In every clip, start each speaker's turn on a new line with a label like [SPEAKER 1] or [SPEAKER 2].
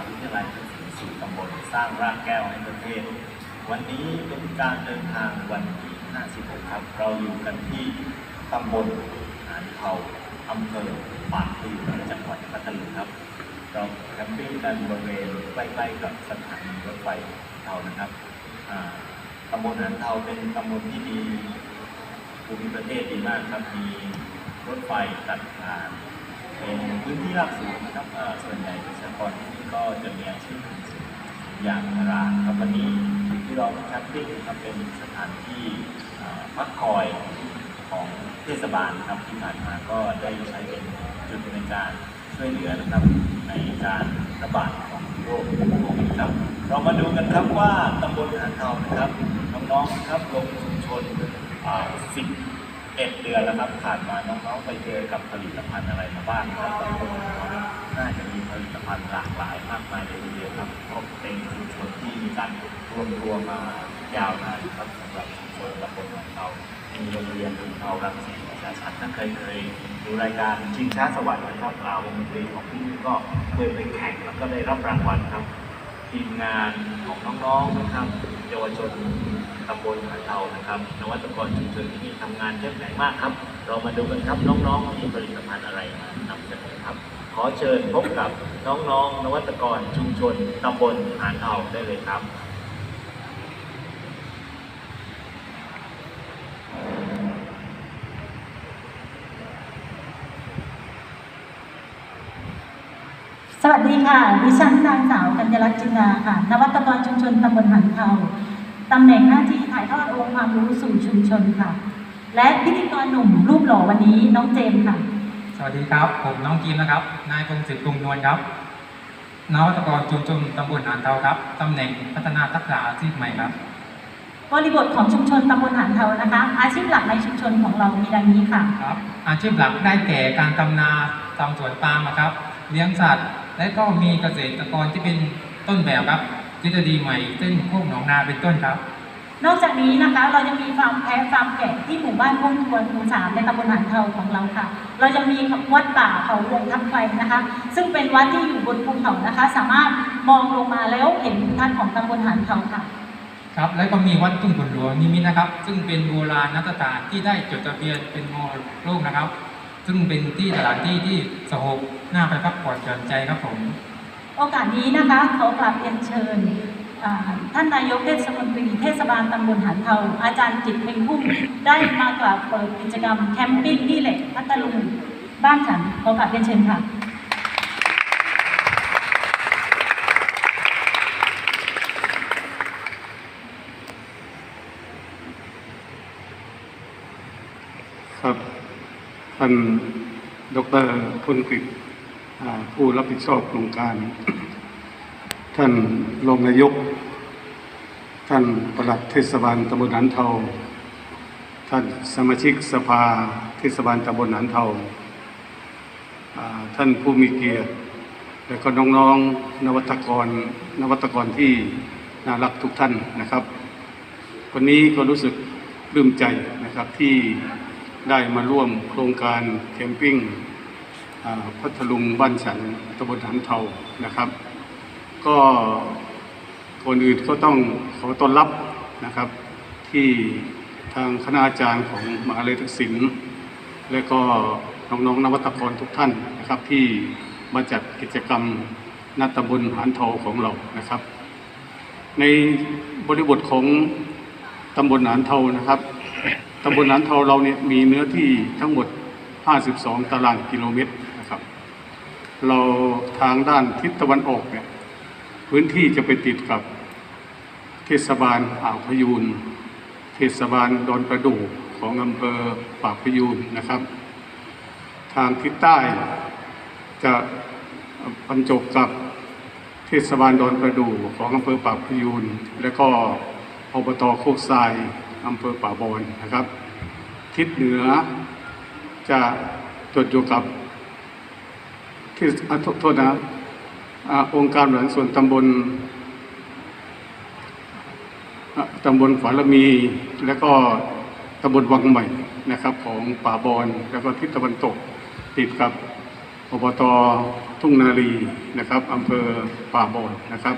[SPEAKER 1] หาวิทยาลัยศิลป์สู่ตำบลสร้างรากแก้วให้ประเทศ วันนี้เป็นการเดินทางวันที่ 56 ครับ เราอยู่กันที่ตำบลหานเทาอำเภอปากพลีจังหวัดพัทลุงครับ เราแคมปิ้งกันบริเวณใกล้ๆกับสถานีรถไฟเทานะครับตำบลหานเทาเป็นตำบลที่มีภูมิประเทศดีมากครับ มีรถไฟตัดผ่าน เป็นพื้นที่ราบสูงนะครับส่วนใหญ่ประชากรที่นี่ก็จะมีอาชีพอย่างพาราครับวันนี้ที่เราแคมปิ้งครับเป็นสถานที่พักคอยของเทศบาลครับที่ผ่านมาก็ได้ใช้เป็นจุดในการช่วยเหลือนะครับในการระบาดของโรคโควิดครับเรามาดูกันครับว่าตำบลหานเทานะครับน้องๆครับลงชุมชนอ่าสิบ เอ็ดเดือนแล้วครับผ่านมาน้องๆไปเจอกับผลิตภัณฑ์อะไรมาบ้างครับบางคนน่าจะมีผลิตภัณฑ์หลากหลายมากมายเลยทีเดียวครับเพราะเป็นชุมชนที่มีการรวมรวมมายาวนานครับสำหรับชุมชนตำบลของเรามีโรงเรียนเป็นเรารังสีประชาชนถ้านเคยเคยดูรายการชิงช้าสวรรค์นะครับเราวงดนตรีของพี่ก็เคยไปแข่งแล้วก็ได้รับรางวัลครับทีมงานของน้องๆนะครับ เยาวชนตำบลหาเทานะครับนวัตกรชุมชนที่นี่ทำงานเยอะแยะมากครับ เรามาดูกันครับน้องๆมีผลิตภัณฑ์อะไรมานำเสนอครับ ขอเชิญพบกับน้องๆ นวัตกรชุมชนตำบลหาเทาได้เลยครับ
[SPEAKER 2] สวัสดีค่ะ ดิฉันนางสาวกัญญลักษณ์จินดาค่ะ นวัตกรชุมชนตำบลหันเทา ตำแหน่งหน้าที่ถ่ายทอดองค์ความรู้สู่ชุมชนค่ะ และพิธีกรหนุ่มรูปหล่อวันนี้น้องเจมส์ค่ะ
[SPEAKER 3] สวัสดีครับ ผมน้องกีมนะครับ นายพงศิษฐ์กรุงนวลครับนวัตกรชุมชนตำบลหานเทาครับตำแหน่งพัฒนาทักษะอาชีพใหม่ครับ
[SPEAKER 2] บริบทของชุมชนตำบลหันเทานะคะ อาชีพหลักในชุมชนของเรามีดังนี้ค่ะ
[SPEAKER 3] ครับ อาชีพหลักได้แก่การทำนาทำสวนปาล์มนะครับ เลี้ยงสัตว์ และก็มีเกษตรกรที่เป็นต้นแบบครับ ทฤษฎีใหม่เช่นพวกหนองนาเป็นต้นครับ
[SPEAKER 2] นอกจากนี้นะคะเรายังมีฟาร์มแพะฟาร์มแกะที่หมู่บ้านพุ่งทวนหมู่สามในตำบลหันเทาของเราค่ะ เรายังมีวัดป่าเขาวงทับไฟนะคะ ซึ่งเป็นวัดที่อยู่บนภูเขานะคะ สามารถมองลงมาแล้วเห็นทิวทัศน์ของตำบลหันเทาค่ะ
[SPEAKER 3] ครับและก็มีวัดทุ่งขุนหลวงนิมิตนะครับ ซึ่งเป็นโบราณนสถานที่ได้จดทะเบียนเป็นมรดกโลกนะครับ ซึ่งเป็นที่สถานที่ที่สงบน่าไปพักผ่อนหย่อนใจครับผม
[SPEAKER 2] โอกาสนี้นะคะขอกราบเรียนเชิญท่านนายกเทศมนตรีเทศบาลตำบลหันเทาอาจารย์จิตเพ็งพุ่มได้มากราบเปิดกิจกรรมแคมปิ้งที่เหล็กพัทลุงบ้านฉันขอกราบเรียนเชิญค่ะ
[SPEAKER 4] ครับ ท่านดรพลกฤษ ผู้รับผิดชอบโครงการ ท่านรองนายก ท่านปลัดเทศบาลตำบลหนานเทา ท่านสมาชิกสภาเทศบาลตำบลหนานเทา ท่านผู้มีเกียรติ และก็น้องๆนวัตกรนวัตกรที่น่ารักทุกท่านนะครับ วันนี้ก็รู้สึกปลื้มใจนะครับที่ได้มาร่วมโครงการแคมปิ้ง พัทลุงบ้านฉันตำบลหันเทานะครับ ก็ก่อนอื่นก็ต้องขอต้อนรับนะครับ ที่ทางคณะอาจารย์ของมหาลัยทักษิณและก็น้องๆนวัตกรทุกท่านนะครับ ที่มาจัดกิจกรรมณตำบลหันเทาของเรานะครับ ในบริบทของตำบลหานเทานะครับตำบลหานเทาเราเนี่ยมีเนื้อที่ทั้งหมด 52 ตารางกิโลเมตร เราทางด้านทิศตะวันออกเนี่ยพื้นที่จะไปติดกับเทศบาลอ่าวพยูนเทศบาลดอนประดู่ของอำเภอปากพยูนนะครับ ทางทิศใต้จะบรรจบกับเทศบาลดอนประดู่ของอำเภอปากพยูนและก็อบตโคกทรายอำเภอป่าบอนนะครับ ทิศเหนือจะจดอยู่กับ ที่อะโทษโทษนะองค์การบริหารส่วนตำบลตำบลฝาละมี และก็ตำบลวังใหม่นะครับ ของป่าบอนแล้วก็ทิศตะวันตกติดกับอบตทุ่งนารีนะครับอำเภอป่าบอนนะครับ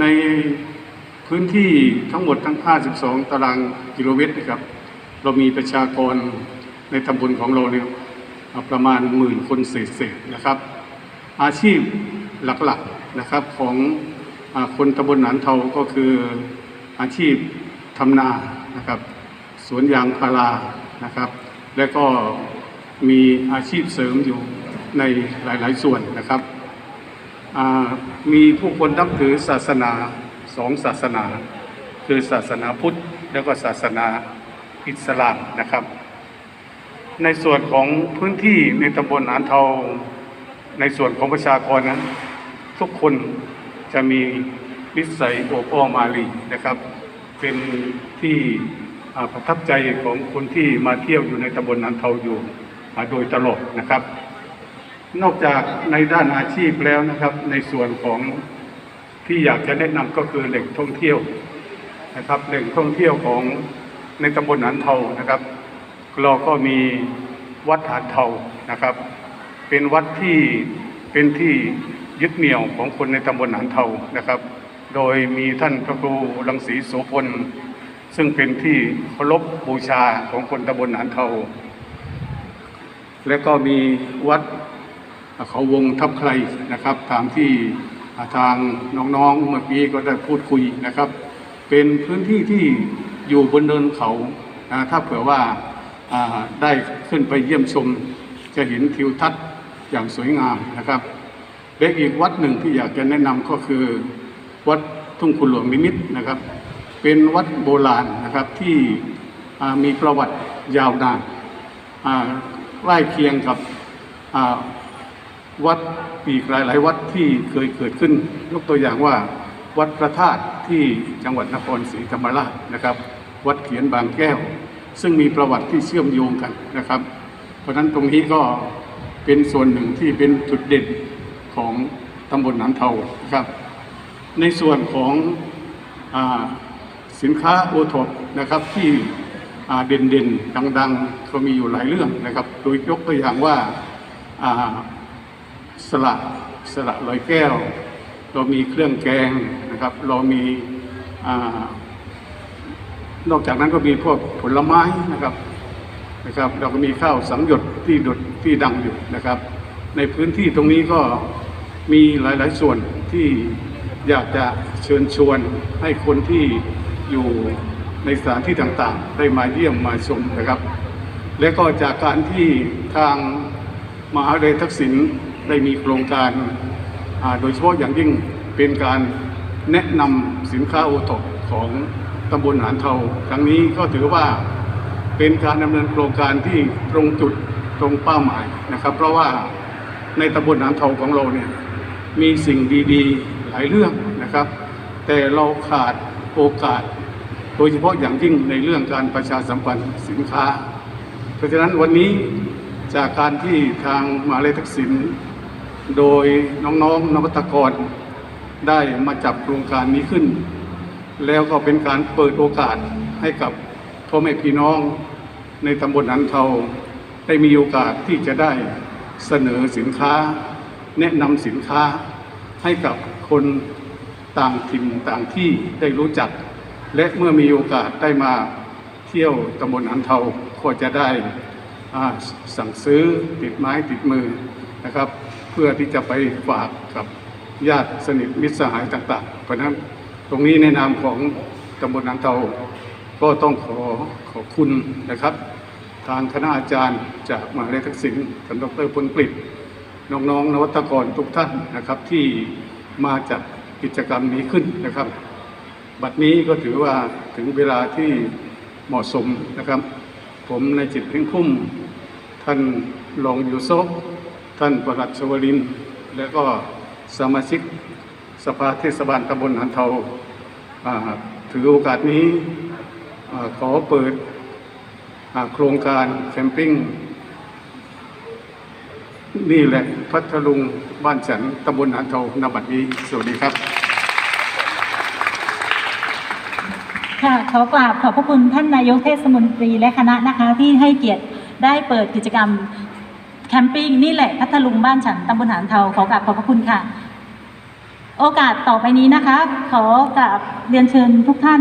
[SPEAKER 4] ในพื้นที่ทั้งหมดทั้ง 52 ตารางกิโลเมตรนะครับ เรามีประชากรในตำบลของเราเนี่ย ประมาณหมื่นคนเศษๆนะครับ อาชีพหลักๆนะครับของอคนตำบลหนานเทาก็คืออาชีพทำนานะครับสวนยางพารานะครับ และก็มีอาชีพเสริมอยู่ในหลายๆส่วนนะครับมีผู้คนนับถือศาสนาสองศาสนา คือศาสนาพุทธ แล้วก็ศาสนาอิสลามนะครับ ในส่วนของพื้นที่ในตำบลหานเทาในส่วนของประชากรนั้น ทุกคนจะมีนิสัยโอบอ้อมอารีนะครับ เป็นที่ประทับใจของคนที่มาเที่ยวอยู่ในตำบลหานเทาอยู่อ่าโดยตลอดนะครับ นอกจากในด้านอาชีพแล้วนะครับ ในส่วนของที่อยากจะแนะนำก็คือแหล่งท่องเที่ยวนะครับแหล่งท่องเที่ยวของในตำบลหานเทานะครับ เราก็มีวัดหาดเทานะครับ เป็นวัดที่เป็นที่ยึดเหนี่ยวของคนในตำบลหานเทานะครับ โดยมีท่านพระครูรังสีโสพลซึ่งเป็นที่เคารพบูชาของคนตำบลหานเทา และก็มีวัดเขาวงทับใครนะครับ ตามที่ทางน้องๆเมื่อกี้ก็ได้พูดคุยนะครับ เป็นพื้นที่ที่อยู่บนเนินเขาถ้าเผื่อว่า ได้ขึ้นไปเยี่ยมชม จะเห็นทิวทัศน์อย่างสวยงามนะครับและอีกวัดหนึ่งที่อยากจะแนะนำก็คือ วัดทุ่งคุณหลวงนิมิตนะครับ เป็นวัดโบราณนะครับที่มีประวัติยาวนานอ่าใกล้เคียงกับวัดอีกหลาย ๆ วัดที่เคยเกิดขึ้น ยกตัวอย่างว่าวัดพระธาตุที่จังหวัดนครศรีธรรมราชนะครับ วัดเขียนบางแก้ว ซึ่งมีประวัติที่เชื่อมโยงกันนะครับ เพราะฉะนั้นตรงนี้ก็เป็นส่วนหนึ่งที่เป็นจุดเด่นของตำบลหนานเทานะครับ ในส่วนของอสินค้าโอท็อปนะครับที่เด่นๆดังๆ ก็มีอยู่หลายเรื่องนะครับ โดยยกตัวอย่างว่าาสละสละลอยแก้ว เรามีเครื่องแกงนะครับ เรามีา นอกจากนั้นก็มีพวกผลไม้นะครับนะครับ เราก็มีข้าวสังหยดที่ดดที่ดังอยู่นะครับ ในพื้นที่ตรงนี้ก็มีหลาย ๆ ส่วนที่อยากจะเชิญชวนให้คนที่อยู่ในสถานที่ต่างๆ ได้มาเยี่ยมมาชมนะครับ และก็จากการที่ทางมหาวิทยาลัยทักษิณได้มีโครงการโดยเฉพาะอย่างยิ่งเป็นการแนะนำสินค้าโอท็อปของ ตำบลหานเทาครั้งนี้ก็ถือว่าเป็นการดำเนินโครงการที่ตรงจุดตรงเป้าหมายนะครับ เพราะว่าในตำบลหานเทาของเราเนี่ยมีสิ่งดีๆหลายเรื่องนะครับ แต่เราขาดโอกาส โดยเฉพาะอย่างยิ่งในเรื่องการประชาสัมพันธ์สินค้า เพราะฉะนั้นวันนี้จากการที่ทางมหาวิทยาลัยทักษิณโดยน้องๆนวัตกรได้มาจับโครงการนี้ขึ้น แล้วก็เป็นการเปิดโอกาสให้กับพ่อแม่พี่น้องในตำบลนันเทาได้มีโอกาสที่จะได้เสนอสินค้า แนะนำสินค้าให้กับคนต่างถิ่นต่างที่ได้รู้จัก และเมื่อมีโอกาสได้มาเที่ยวตำบลอันเทาก็จะได้สั่งซื้อติดไม้ติดมือนะครับ เพื่อที่จะไปฝากกับญาติสนิทมิตรสหายต่างๆ เพราะนั้น ตรงนี้ในนามของตำบลอันเทาก็ต้องขอขอบคุณนะครับ ทางคณะอาจารย์จากมหาวิทยาลัยทักษิณท่านดรพลกฤษน้องๆนวัตกรทุกท่านนะครับที่มาจัดกิจกรรมนี้ขึ้นนะครับ บัดนี้ก็ถือว่าถึงเวลาที่เหมาะสมนะครับ ผมในจิตเพ่งพุ่ม ท่านรองยูโซท่านประหลัดชวลิน และก็สมาชิก สภาเทศบาลตำบลหันเทาถือโอกาสนี้อขอเปิดโครงการแคมปิ้ง นี่แหละพัทลุงบ้านฉันตำบลหานเทานบัดนี้ สวัสดีครับ
[SPEAKER 2] ค่ะขอกราบขอบพระคุณท่านนายกเทศมนตรีและคณะนะคะ ที่ให้เกียรติได้เปิดกิจกรรมแคมปิ้งนี่แหละพัทลุงบ้านฉันตำบลหานเทาขอกราบขอบพระคุณค่ะ โอกาสต่อไปนี้นะคะ ขอกราบเรียนเชิญทุกท่าน